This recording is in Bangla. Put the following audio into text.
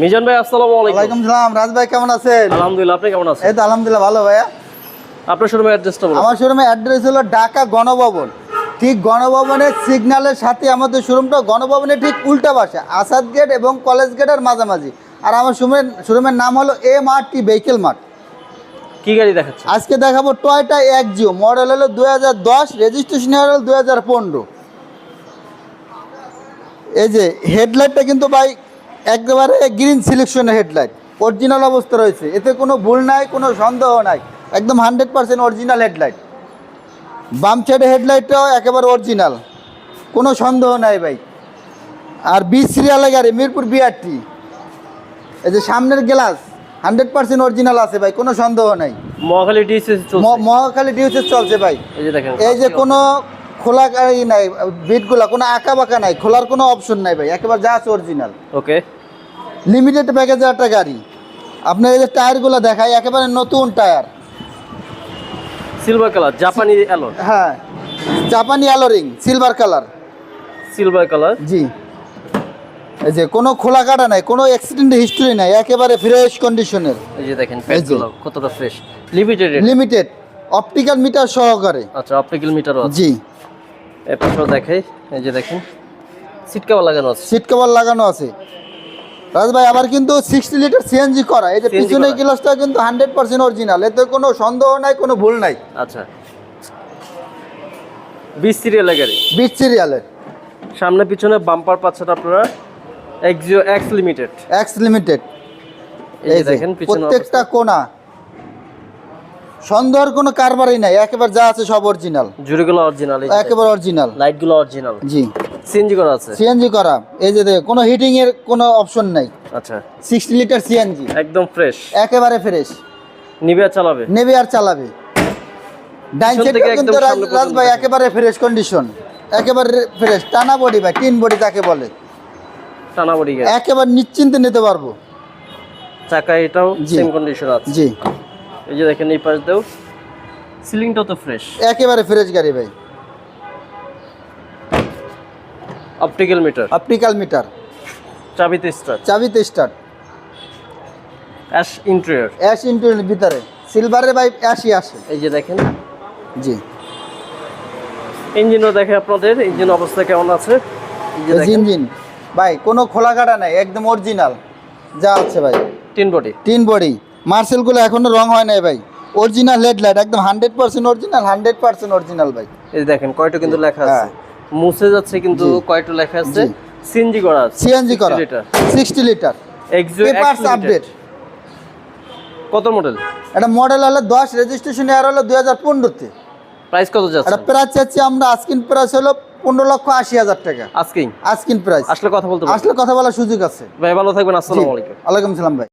মিজান ভাই আসসালামু আলাইকুম। ওয়ালাইকুম সালাম। রাজ ভাই কেমন আছেন? আলহামদুলিল্লাহ আপনি কেমন আছেন? এই তো আলহামদুলিল্লাহ ভালো ভাইয়া। আপনার শোরুমের অ্যাড্রেসটা বলুন। আমার শোরুমের অ্যাড্রেস হলো ঢাকা গণভবন। ঠিক গণভবনের সিগন্যালের সাথে আমাদের শোরুমটা গণভবনের ঠিক উল্টা পাশে আসাদ গেট এবং কলেজ গেটের মাঝামাঝি। আর আমার শোরুমের শোরুমের নাম হলো M R T vehicle mart কি গাড়ি দেখাচ্ছে? আজকে দেখাবো টয়টা এক জিও মডেল হলো দুই হাজার দশ রেজিস্ট্রেশন হলো দুই হাজার পনেরো। এই যে হেডলাইটটা কিন্তু ভাই একেবারে গ্রিন সিলেকশনের হেডলাইট অরিজিনাল অবস্থা রয়েছে। এতে কোনো ভুল নাই কোনো সন্দেহ নাই। একদম হান্ড্রেড পার্সেন্ট অরিজিনাল হেডলাইট বাম সাইডে হেডলাইটটাও একেবারে অরিজিনাল কোনো সন্দেহ নাই ভাই। আর বি সিরিয়ালের গাড়ি মিরপুর বিআরটি এই যে সামনের গ্লাস হান্ড্রেড পার্সেন্ট অরিজিনাল আছে ভাই কোনো সন্দেহ নাই। মহাখালী মহাখালী ডিউসেস চলছে ভাই। এই যে এই যে কোনো খোলা গাড়ি নাই বিটগুলা কোনো আঁকা বাঁকা নাই খোলার কোনো অপশন নাই ভাই একেবারে যা আছে অরিজিনাল ওকে লিমিটেড প্যাকেজের একটা গাড়ি। আপনার এই যে টায়ারগুলো দেখায় একেবারে নতুন টায়ার। সিলভার কালার জাপানি অ্যালোর হ্যাঁ জাপানি অ্যালোরিং সিলভার কালার সিলভার কালার জি। এই যে কোনো খোলা কাটা নাই কোনো অ্যাক্সিডেন্ট হিস্টরি নাই একেবারে ফ্রেশ কন্ডিশনের এই যে দেখেন এই প্যাকগুলো কতটা fresh limited limited optical meter সহকারে। আচ্ছা অপটিক্যাল মিটারও আছে। জি। এর পাশেও দেখাই এই যে দেখেন সিট কভার লাগানো আছে। সিট কভার লাগানো আছে। রাজ ভাই আবার কিন্তু সিক্সটি লিটার সিএনজি করা। এই যে CNG পিছনের গ্লাসটা কিন্তু হান্ড্রেড পার্সেন্ট অরিজিনাল এতে কোনো সন্দেহ নাই কোনো ভুল নাই। আচ্ছা। বিশ সিরিয়ালের গাড়ি? সিরিয়ালের সামনে পিছনে বাম্পার পাচ্ছেন আপনারা। Axio X limited X limited এই দেখেন প্রত্যেকটা কোনা। সন্দেহের কোনো কারবারই নাই। একেবারে যা আছে সব অরিজিনাল জুড়িগুলো অরিজিনাল একেবারে অরিজিনাল লাইটগুলো অরিজিনাল জি। সিএনজি করা আছে? সিএনজি করা। এই যে দেখো, কোনো হিটিং এর কোনো অপশন নাই। আচ্ছা। সিক্সটি লিটার সিএনজি একদম ফ্রেশ একেবারে ফ্রেশ নিবে আর চালাবে? নেবে আর চালাবে। ডাইন সাইডে কিন্তু রাজ ভাই একেবারে ফ্রেশ কন্ডিশন একেবারে ফ্রেশ টানা বডি ভাই তিন বডি তাকে বলে। টানা বডি একেবারে নিশ্চিন্তে নিতে পারব। চাকা এটাও সেম কন্ডিশন আছে। জি। এই যে দেখেন এই পাশ দেও সিলিংটাও তো ফ্রেশ একেবারে ফ্রেশ গাড়ি ভাই। অপটিক্যাল মিটার অপটিক্যাল মিটার চাবিতে start চাবিতে start ash interior ash into ভিতরে। সিলভারে ভাই অ্যাশই আসে। এই যে দেখেন। জি। ইঞ্জিনও দেখে আপনাদের ইঞ্জিন অবস্থা কেমন আছে? এই যে ইঞ্জিন ভাই কোনো খোলা কাটা নাই একদম অরিজিনাল যা আছে ভাই। তিন বডি তিন বডি মার্সেলগুলো এখনও রং হয় নাই ভাই। অরিজিনাল হেডলাইট একদম hundred percent original hundred percent original ভাই। এই যে দেখেন কয়টা কিন্তু লেখা আছে। হ্যাঁ। মুছে যাচ্ছে কিন্তু। কয়টা লেখা আছে। সিএনজি করা আছে সিএনজি করা litre sixty litre papers update কত মডেল এটা মডেল হলো দশ রেজিস্ট্রেশন ইয়ার হলো দুই হাজার পনেরোতে। প্রাইস কত যাচ্ছে? এটা প্রাইস চাচ্ছি আমরা আজকিন প্রাইস হলো পনেরো লক্ষ আশি হাজার টাকা। আজকিন আজকিন প্রাইস আসলে কথা বলতে আসলে কথা বলার সুযোগ আছে। ভাই ভালো থাকবেন আসসালামু আলাইকুম। ওয়ালাইকুম সালাম ভাই।